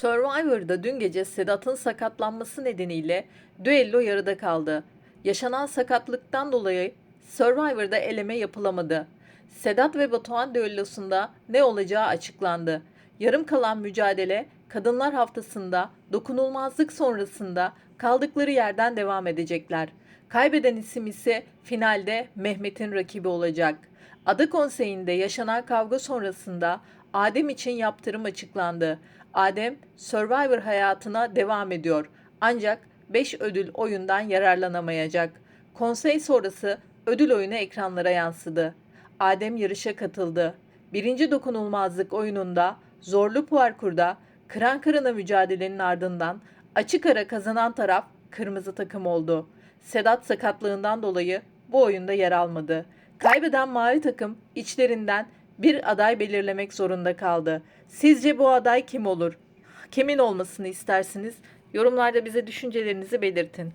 Survivor'da dün gece Sedat'ın sakatlanması nedeniyle düello yarıda kaldı. Yaşanan sakatlıktan dolayı Survivor'da eleme yapılamadı. Sedat ve Batuhan düellosunda ne olacağı açıklandı. Yarım kalan mücadele Kadınlar Haftası'nda dokunulmazlık sonrasında kaldıkları yerden devam edecekler. Kaybeden isim ise finalde Mehmet'in rakibi olacak. Ada konseyinde yaşanan kavga sonrasında Adem için yaptırım açıklandı. Adem Survivor hayatına devam ediyor. Ancak 5 ödül oyundan yararlanamayacak. Konsey sonrası ödül oyunu ekranlara yansıdı. Adem yarışa katıldı. Birinci dokunulmazlık oyununda zorlu parkurda kıran kırana mücadelenin ardından açık ara kazanan taraf kırmızı takım oldu. Sedat sakatlığından dolayı bu oyunda yer almadı. Kaybeden mavi takım içlerinden bir aday belirlemek zorunda kaldı. Sizce bu aday kim olur? Kimin olmasını istersiniz? Yorumlarda bize düşüncelerinizi belirtin.